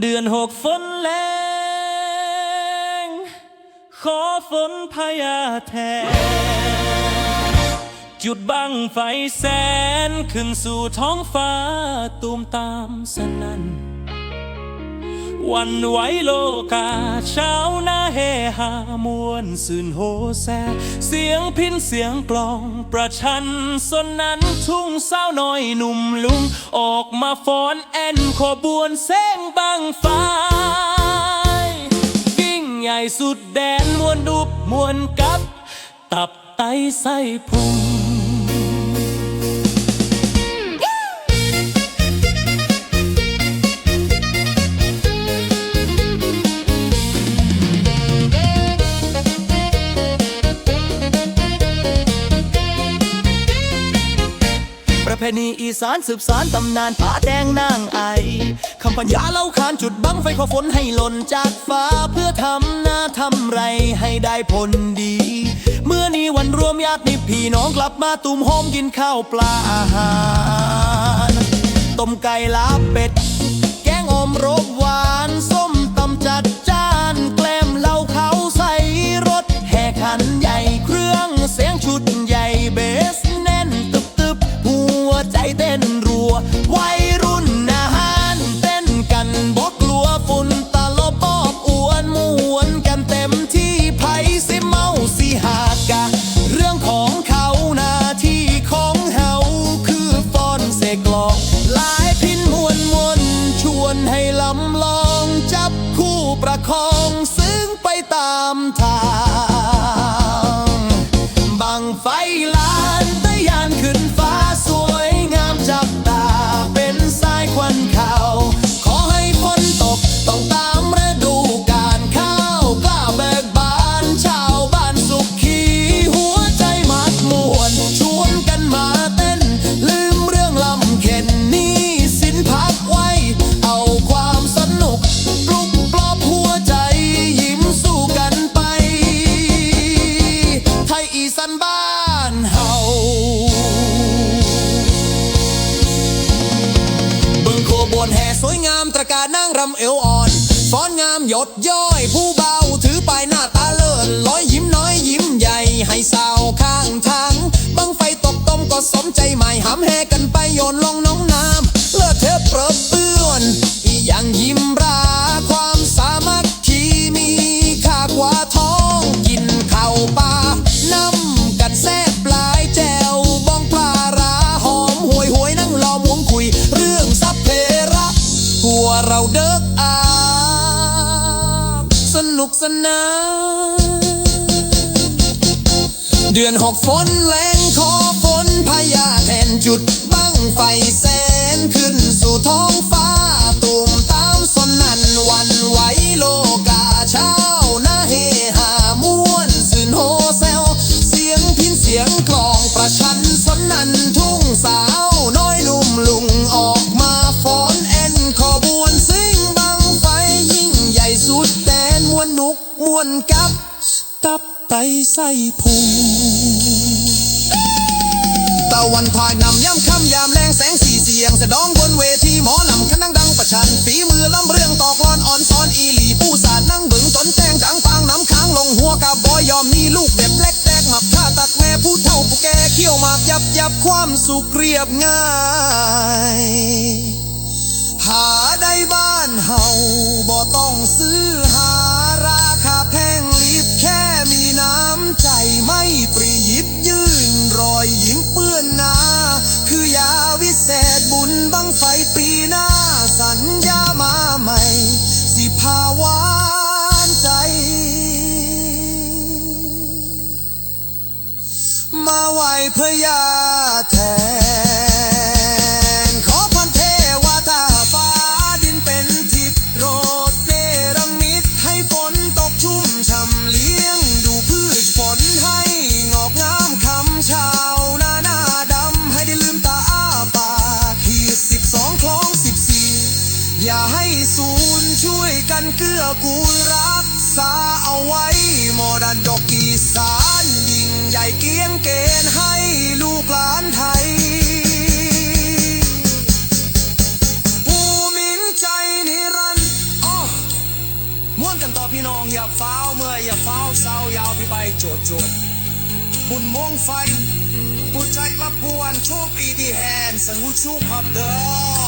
เดือนหกฝนแรงขอฝนพยาแทนจุดบังไฟแสน ขึ้นสู่ท้องฟ้าตูมตามสนั่น วันไหวโลกาเช้าหน้าเฮฮามวนสื่นโฮแซ เสียงพินเสียงกลอง ประชันสนนั้นทุ่งสาวน้อยหนุ่มลุง ออกมาฟ้อนแอนขบวนเส้งบังไฟยิ่งใหญ่สุดแดนมวนดุบมวนกับ ตับไตไส้พุง ณีอีสานสืบสานตำนานผาแดงนางไอคำปัญญาเล่าขานจุดบังไฟขอฝนให้หล่นจากฟ้าเพื่อทำหน้าทำไรให้ได้ผลดี เมื่อนี้วันรวมญาติพี่น้องกลับมาตุ่มโฮมกินข้าวปลาอาหารต้มไก่ลาบเป็ด แกงอมรบหวาน ส้มตำจัด ตารนั่งรำเอวอ่อนฟ้อนงามหยดย้อย ผู้เบาถือปลายหน้าตาเลิศร้อยยิ้มน้อยยิ้มใหญ่ ให้สาวข้างทางบังไฟตกต้มก็สมใจใหม่หำแหกันไปโยนลงน้อง เดิกอาสนุกสนานเดือนหกฝนแรงขอฝนพยาแทนจุดบั้งไฟแสนขึ้นสู่ท้องฟ้าตูมตามสนนันวันไหว กับตับไตไส้พุงตะวันพายนำย่ำค่ำยามแรงแสงสีเสียงสะดองบนเวทีหมอลำคันดังดังประชันฝีมือลำเรื่องตอกลอนอ่อนซ้อนอีหลีผู้สาดนั่งบึงจนแตงจังฟางน้ำค้างลงหัวกับบอยยอมมีลูกเด็บเล็กแตกหมับท่าตักแม่ผู้เฒ่าผู้แก่เขี้ยวหมากยับยับความสุขเรียบง่าย พระยาแทน ขอพรเทวดาฟ้าดินเป็นทิศโรดเนรมิตให้ฝนตกชุ่มช่ำเลี้ยงดูพืชผลให้งอกงามคำชาวนาหน้าดำให้ได้ลืมตาอ้าปากขีดสิบสองคลองสิบสี่อย่าให้ศูนย์ช่วยกันเกื้อกูลรักษาเอาไว้โมดันดอกอีสาน ใหญ่เกียงเกณฑ์ให้ลูกหลานไทยผู้มิใจนิรันดร์ม่วนกันต่อพี่น้องอย่าเฝ้าวเมื่อยอย่าเฝ้าวเศร้ายาวพี่ไปโจดโจดบุญมงไฟผู้ใจกระปวนโชคอีดีแฮนสังหุชุกขับเด้อสาธุดุ